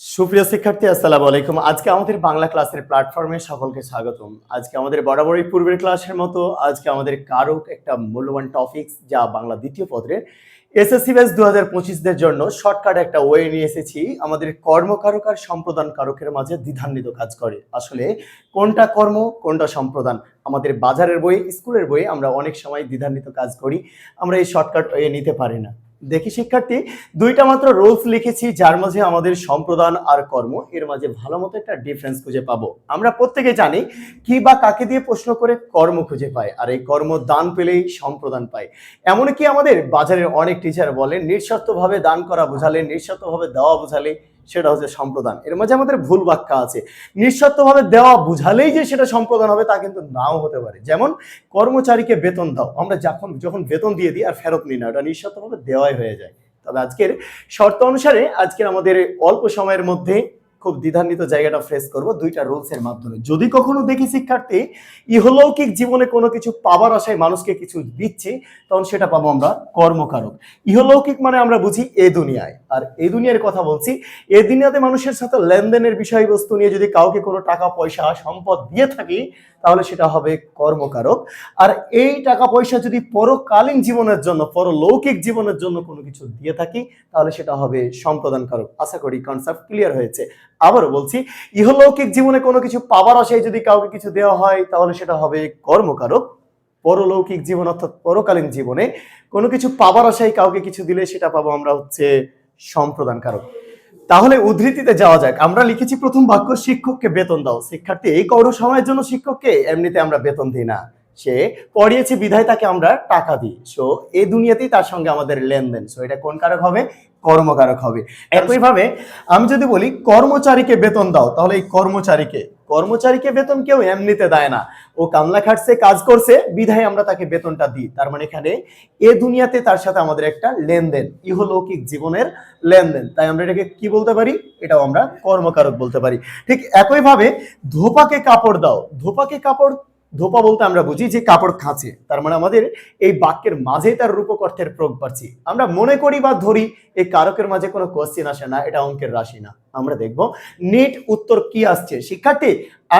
সুপ্রিয় শিক্ষার্থী, আসসালামু আলাইকুম। আজকে আমাদের বাংলা ক্লাসের প্ল্যাটফর্মে সকলকে স্বাগতম। আজকে আমাদের বরাবরই পূর্বের ক্লাসের মতো, আজকে আমাদের কারক একটা মূল্যবান টপিকস যা বাংলা দ্বিতীয় পত্রের এসএসসি ব্যাচ দু হাজার পঁচিশদের জন্য শর্টকাট একটা ওয়ে নিয়ে এসেছি। আমাদের কর্মকারক আর সম্প্রদান কারকের মাঝে দ্বিধান্বিত কাজ করে। আসলে কোনটা কর্ম, কোনটা সম্প্রদান? আমাদের বাজারের বই, স্কুলের বই আমরা অনেক সময় দ্বিধান্বিত কাজ করি। আমরা এই শর্টকাট ওয়ে নিতে পারি না। দেখি শিক্ষার্থী, দুইটা মাত্র রোলস লিখেছি, যার মাঝে আমাদের সম্প্রদান আর কর্ম, এর মাঝে ভালো মতো একটা ডিফারেন্স খুঁজে পাবো। আমরা প্রত্যেকে জানি কি বা কাকে দিয়ে প্রশ্ন করে কর্ম খুঁজে পায়, আর এই কর্ম দান পেলেই সম্প্রদান পায়। এমনকি আমাদের বাজারের অনেক টিচার বলেন, নিঃস্বার্থভাবে দান করা বোঝালে, নিঃস্বার্থভাবে দেওয়া বোঝালে সেটা হচ্ছে সম্প্রদান। এর মাঝে আমাদের ভুল ব্যাখ্যা আছে। নিঃস্বার্থভাবে দেওয়া বুঝালেই যে সেটা সম্প্রদান হবে তা কিন্তু নাও হতে পারে। যেমন, কর্মচারীকে বেতন দাও। আমরা যখন যখন বেতন দিয়ে দিই আর ফেরত নিই না, ওটা নিঃস্বার্থভাবে দেওয়াই হয়ে যায়। তবে আজকের শর্ত অনুসারে, আজকের আমাদের অল্প সময়ের মধ্যে খুব দ্বিধান্বিত জায়গাটা ফেস করব, দুইটা রুলস এর মাধ্যমে। যদি কখনো দেখি শিক্ষার্থী, ইহলৌকিক জীবনে কোনো কিছু পাবার আশায় মানুষকে কিছু দিচ্ছি, তখন সেটা পাবো আমরা কর্মকারক। ইহলৌকিক মানে আমরা বুঝি এ দুনিয়ায়। আর এই দুনিয়ার কথা বলছি, এ দুনিয়াতে মানুষের সাথে লেনদেনের বিষয়বস্তু নিয়ে যদি কাউকে কোনো টাকা, পয়সা, সম্পদ দিয়ে থাকি, তাহলে সেটা হবে কর্মকারক। আর এই টাকা, পয়সা যদি পরকালীন জীবনের জন্য, পরলৌকিক জীবনের জন্য কোনো কিছু দিয়ে থাকি, তাহলে সেটা হবে সম্প্রদানকারক। আশা করি কনসেপ্ট ক্লিয়ার হয়েছে। আবারও বলছি, ইহলৌকিক জীবনে কোনো কিছু পাবার আশায় যদি কাউকে কিছু দেওয়া হয়, তাহলে সেটা হবে কর্মকারক। পরলৌকিক জীবন অর্থাৎ পরকালীন জীবনে কোনো কিছু পাবার আশায় কাউকে কিছু দিলে সেটা পাবো আমরা হচ্ছে সম্প্রদান কারক তাহলে উদ্ধৃতিতে যাওয়া যাক। আমরা লিখেছি প্রথম বাক্য, শিক্ষককে বেতন দাও। শিক্ষার্থী, এই কৌর সময়ের জন্য শিক্ষককে? এমনিতে আমরা বেতন দিই না। সে পড়িয়েছে বিধায় তাকে আমরা টাকা দিই। সো এই দুনিয়াতেই তার সঙ্গে আমাদের লেনদেন। সো এটা কোন কারক হবে? কর্মকারক হবে। একইভাবে আমি যদি বলি কর্মচারীকে বেতন দাও তাহলে এই কর্মচারীকে কর্মচারীকে বেতন কেউ এমনিতে দেয় না। ও কামলা খাটছে কাজ করছে বিধায় আমরা তাকে বেতনটা দিই। তার মানে এখানে এ দুনিয়াতে তার সাথে আমাদের একটা লেনদেন ইহলৌকিক জীবনের লেনদেন। তাই আমরা এটাকে কি বলতে পারি? এটাও আমরা কর্মকারক বলতে পারি। ঠিক একইভাবে ধোপাকে কাপড় দাও। ধোপাকে কাপড় ধোপা বলতে আমরা বুঝি যে কাপড় খাঁচে। তার মানে আমাদের এই বাক্যের মাঝেই তার রূপক অর্থের প্রয়োগ পাচ্ছি আমরা মনে করি বা ধরি, এই কারকের মাঝে কোনো কোশ্চেন আসে না, এটা অঙ্কের রাশি না। আমরা দেখব নেট উত্তর কি আসছে? শিক্ষার্থী,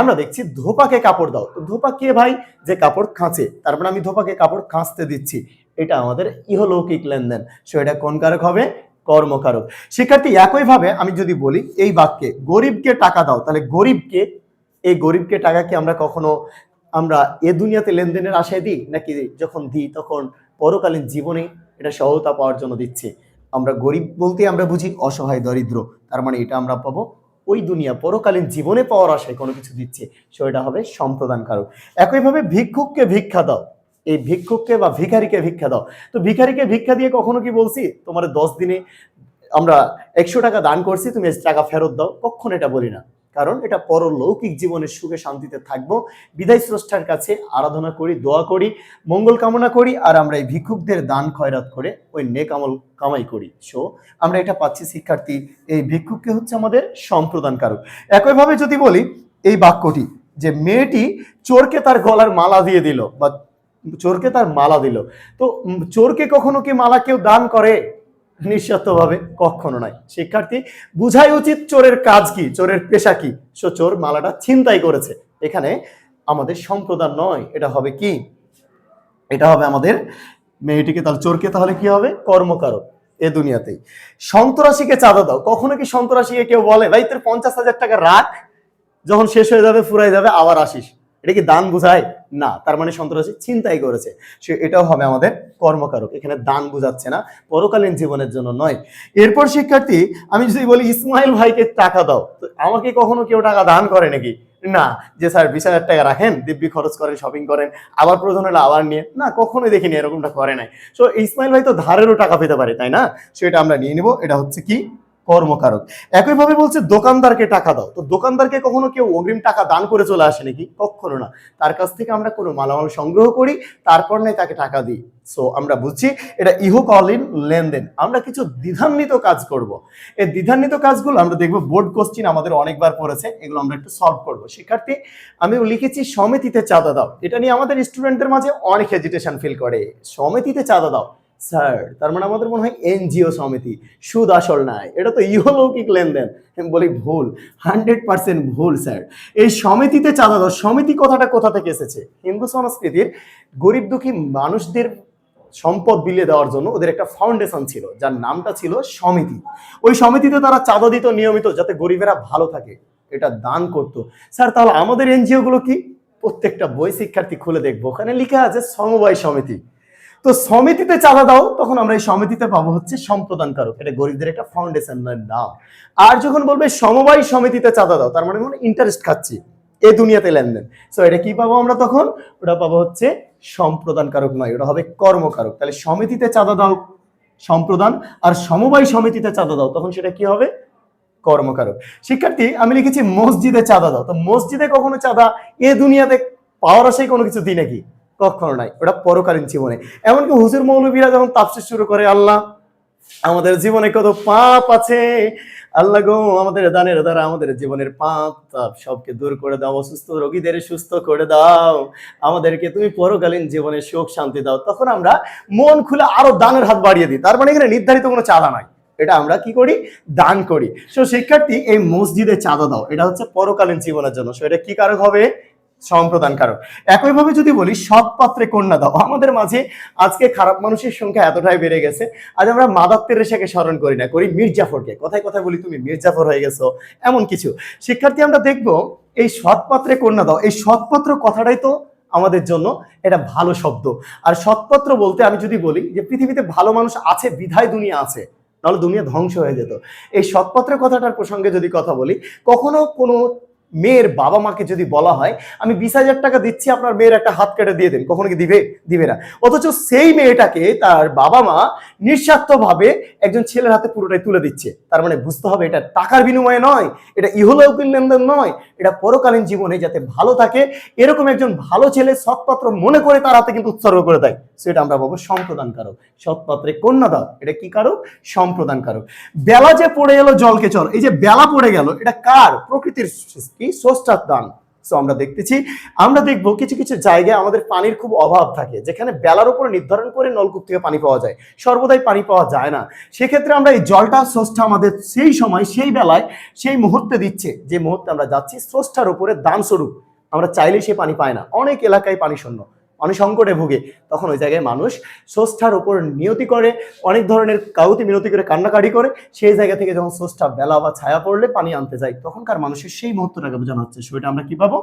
আমরা দেখছি ধোপাকে কাপড় দাও। তো ধোপা কে ভাই? যে কাপড় খাঁচে। তার মানে আমি ধোপাকে কাপড় খাঁচতে দিচ্ছি। এটা আমাদের ইহলৌকিক লেনদেন। সো এটা কোন কারক হবে? কর্মকারক। শিক্ষার্থী, একইভাবে আমি যদি বলি, এই বাক্যে গরিবকে টাকা দাও। তাহলে গরিবকে, এই গরিবকে টাকা কি আমরা কখনো আমরা এ দুনিয়াতে লেনদেনের আশায় দিই নাকি যখন দিই তখন পরকালীন জীবনে এটা সহায়তা পাওয়ার জন্য দিচ্ছি? আমরা গরিব বলতে আমরা বুঝি অসহায় দরিদ্র। তার মানে এটা আমরা পাবো ওই দুনিয়া পরকালীন জীবনে পাওয়ার আশায় কোনো কিছু দিচ্ছে সো এটা হবে সম্প্রদান কারক একইভাবে ভিক্ষুককে ভিক্ষা দাও। এই ভিক্ষুককে বা ভিখারিকে ভিক্ষা দাও। তো ভিখারিকে ভিক্ষা দিয়ে কখনো কি বলছি? তোমার দশ দিনে আমরা একশো টাকা দান করছি, তুমি টাকা ফেরত দাও। কখনো এটা বলি না। কারণ এটা পরলৌকিক জীবনের সুখে শান্তিতে থাকব। বিদায় স্রষ্টার কাছে আরাধনা করি, দোয়া করি, মঙ্গল কামনা করি, আর আমরা এই ভিক্ষুকদের দান খয়রাত করে ওই নেক আমল কামাই করি। সো আমরা এটা পাচ্ছি, শিক্ষার্থী, এই ভিক্ষুককে হচ্ছে আমাদের সম্প্রদানকারক। একইভাবে যদি বলি, এই বাক্যটি, যে মেয়েটি চোরকে তার গলার মালা দিয়ে দিল বা চোরকে তার মালা দিল। তো চোরকে কখনো কি মালা কেউ দান করে? নিঃস্বার্থভাবে কখনো নয় শিক্ষার্থী, বুঝাই উচিত চোরের কাজ কি, চোরের পেশা কি? সো চোর মালাটা ছিনতাই করেছে। এখানে আমাদের সম্প্রদান নয়, এটা হবে কি? এটা হবে আমাদের মেয়েটিকে, তাহলে চোরকে তাহলে কি হবে? কর্মকারক এ দুনিয়াতেই। সন্তরাশিকে চাঁদা দাও। কখনো কি সন্তরাশিকে কেউ বলে, ভাই, তোর পঞ্চাশ হাজার টাকা রাখ, যখন শেষ হয়ে যাবে, ফুরাই যাবে, আবার আসিস। এটা কি দান বুঝায়? না, তার মানে সন্ত্রাসী চিন্তাই করেছে। সে এটাও হবে আমাদের কর্মকারক, এখানে দান বুঝাচ্ছে না, পরকালীন জীবনের জন্য নয়। এরপর শিক্ষার্থী, আমি যদি বলি, ইসমাইল ভাইকে টাকা দাও। আমাকে কখনো কেউ টাকা দান করে নাকি? না, যে স্যার বিশ হাজার টাকা রাখেন, দিব্যি খরচ করেন শপিং করেন, আবার প্রয়োজন হলে আবার নিয়ে, না, কখনোই দেখিনি, এরকমটা করে নাই। সো ইসমাইল ভাই তো ধারেরও টাকা পেতে পারে, তাই না? সেটা আমরা নিয়ে নিব, এটা হচ্ছে কি? কর্মকারক। একইভাবে বলছে, দোকানদারকে টাকা দাও। তো দোকানদারকে কখনো কেউ অগ্রিম টাকা দান করে চলে আসে নাকি? কখনো না। তার কাছ থেকে আমরা কোনো মালামাল সংগ্রহ করি, তারপর নয় তাকে টাকা দিই। সো আমরা বুঝছি, এটা ইহকালীন লেনদেন। আমরা কিছু দ্বিধান্বিত কাজ করব। এই দ্বিধান্বিত কাজগুলো আমরা দেখব বোর্ড কোশ্চিন আমাদের অনেকবার পড়েছে, এগুলো আমরা একটু সলভ করব। শিক্ষার্থী, আমি লিখেছি, সমিতিতে চাঁদা দাও। এটা নিয়ে আমাদের স্টুডেন্টদের মাঝে অনেক হেজিটেশন ফিল করে। সমিতিতে চাঁদা দাও। স্যার, তার মানে আমাদের মনে হয় এনজিও সমিতি। সুদ আসল নাই। এটা তো ইহলৌকিক লেনদেন। আমি বলি ভুল। হান্ড্রেড পার্সেন্ট ভুল, স্যার। এই সমিতিতে চাঁদা দাও। সমিতি কথাটা কোথা থেকে এসেছে? হিন্দু সংস্কৃতির গরিব দুঃখী মানুষদের সম্পদ বিলিয়ে দেওয়ার জন্য ওদের একটা ফাউন্ডেশন ছিল, যার নামটা ছিল সমিতি। ওই সমিতিতে তারা চাঁদা দিত নিয়মিত, যাতে গরিবেরা ভালো থাকে। এটা দান করত। স্যার, তাহলে আমাদের এনজিও গুলো কি? প্রত্যেকটা বই শিক্ষার্থী খুলে দেখব। ওখানে লেখা আছে সমবায় সমিতি। তো সমিতিতে চাঁদা দাও, তখন আমরা এই সমিতিতে পাবো হচ্ছে সম্প্রদান কারক এটা গরিবদের একটা ফাউন্ডেশনের নাম আর যখন বলবে সমবায় সমিতিতে চাঁদা দাও, তার মানে ইন্টারেস্ট খাচ্ছি এ দুনিয়াতে লেনদেন। সো এটা কি পাবো আমরা তখন? ওটা পাবো হচ্ছে সম্প্রদান কারক নয়, ওটা হবে কর্মকারক। তাহলে সমিতিতে চাঁদা দাও, সম্প্রদান, আর সমবায় সমিতিতে চাঁদা দাও, তখন সেটা কি হবে? কর্মকারক। শিক্ষার্থী, আমি লিখেছি মসজিদে চাঁদা দাও। তো মসজিদে কখনো চাঁদা এ দুনিয়াতে পাওয়ার আশায় কোনো কিছু দিই নাকি কখনো নাই। ওটা পরকালীন জীবনে। এমনকি হুজুর মৌলবীরা যখন তাপসিস শুরু করে, আল্লাহ, আমাদের জীবনে কত পাপ আছে। আল্লাহ গো, আমাদের দানের দ্বারা আমাদের জীবনের পাপ, তাপ সবকে দূর করে দাও, অসুস্থ রোগীদের সুস্থ করে দাও। আমাদেরকে তুমি পরকালীন জীবনে সুখ, শান্তি দাও। তখন আমরা মন খুলে আরও দানের হাত বাড়িয়ে দিই। তার মানে এখানে নির্ধারিত কোনো চাঁদা নাই। এটা আমরা কি করি? দান করি। সো শিক্ষার্থী, এই মসজিদে চাঁদা দাও। এটা হচ্ছে পরকালীন জীবনের জন্য। সো এটা কি কারক হবে? সম্প্রদান কারক একইভাবে যদি বলি, সৎ পাত্রে কন্যা দাও। আমাদের মাঝে আজকে খারাপ মানুষের সংখ্যা এতটাই বেড়ে গেছে, আজ আমরা মাদার তেরেসাকে স্মরণ করি না, করি মির্জাফরকে। কথায় কথায় বলি, তুমি মির্জাফর হয়ে গেছো। এমন কিছু। শিক্ষার্থী, আমরা দেখব, এই সৎ পাত্রে কন্যা দাও, এই সৎপাত্র কথাটাই তো আমাদের জন্য এটা ভালো শব্দ। আর সৎপত্র বলতে আমি যদি বলি যে, পৃথিবীতে ভালো মানুষ আছে, বিধায় দুনিয়া আছে তাহলে দুনিয়া ধ্বংস হয়ে যেত। এই সৎপত্রের কথাটার প্রসঙ্গে যদি কথা বলি, কখনো কোনো মেয়ের বাবা মাকে যদি বলা হয়, আমি বিশ হাজার টাকা দিচ্ছি, আপনার মেয়ের একটা হাত কেটে দিয়ে দেন, কখনো কি দিবে? দিবে না। অথচ সেই মেয়েটাকে তার বাবা মা নিঃস্বার্থভাবে একজন ছেলের হাতে পুরোটাই তুলে দিচ্ছে। তার মানে বুঝতে হবে এটা টাকার বিনিময়ে নয়, এটা ইহলৌকিক লেনদেন নয় এটা পরকালীন জীবনে যাতে ভালো থাকে, এরকম একজন ভালো ছেলে সৎপাত্র মনে করে তার হাতে কিন্তু উৎসর্গ করে দেয়। সেটা আমরা পাবো সম্প্রদান কারক সৎপাত্রে কন্যা দাও এটা কি কারক? সম্প্রদান কারক বেলা যে পড়ে এলো জলকে চল, এই যে বেলা পড়ে গেল, এটা কার? প্রকৃতির কি স্রষ্টার দান। সো আমরা দেখতেছি, আমরা দেখব কিছু কিছু জায়গায় আমাদের পানির খুব অভাব থাকে, যেখানে বেলার উপরে নির্ধারণ করে নলকূপ থেকে পানি পাওয়া যায়। সর্বদাই পানি পাওয়া যায় না। সেক্ষেত্রে আমরা এই জলটা, স্রষ্টা আমাদের সেই সময়, সেই বেলায়, সেই মুহূর্তে দিচ্ছে। যে মুহূর্তে আমরা যাচ্ছি, স্রষ্টার উপরে দান স্বরূপ আমরা চাইলেই সে পানি পায় না। অনেক এলাকায় পানি শূন্য। অনেক সংকটে ভুগে। তখন ওই জায়গায় মানুষ স্রষ্টার উপর নিয়তি করে, অনেক ধরনের কাউতি মিনতি করে, কান্নাকাটি করে, সেই জায়গা থেকে যখন স্রষ্টা বেলা বা ছায়া পড়লে পানি আনতে যায়, তখনকার মানুষের সেই মুহূর্তটাকে বোঝানো হচ্ছে। সেটা আমরা কি পাবো?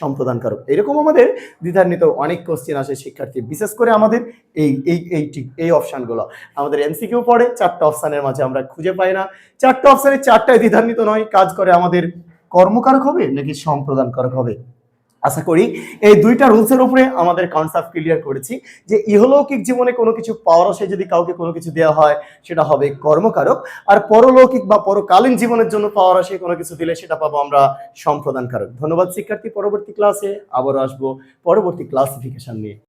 সম্প্রদানকারক। এরকম আমাদের দ্বিধান্বিত অনেক কোশ্চেন আসে শিক্ষার্থী, বিশেষ করে আমাদের এই এই এই ঠিক, এই অপশানগুলো আমাদের এমসিকিউ পড়ে, চারটা অপশানের মাঝে আমরা খুঁজে পাই না। চারটা অপশানের চারটায় দ্বিধান্বিত নয়। কাজ করে আমাদের কর্মকারক হবে নাকি সম্প্রদানকারক হবে? আশা করি এই দুইটা রুলসের উপরে আমাদের কনসেপ্ট ক্লিয়ার করেছি যে ইহলৌকিক জীবনে কোনো কিছু পাওয়ার আসে যদি কাউকে কোনো কিছু দেওয়া হয়, সেটা হবে কর্মকারক। আর পরলৌকিক বা পরকালীন জীবনের জন্য পাওয়ার আসে কোনো কিছু দিলে সেটা পাবো আমরা সম্প্রদানকারক। ধন্যবাদ শিক্ষার্থী, পরবর্তী ক্লাসে আবার আসব। পরবর্তী ক্লাসিফিকেশন নিয়ে।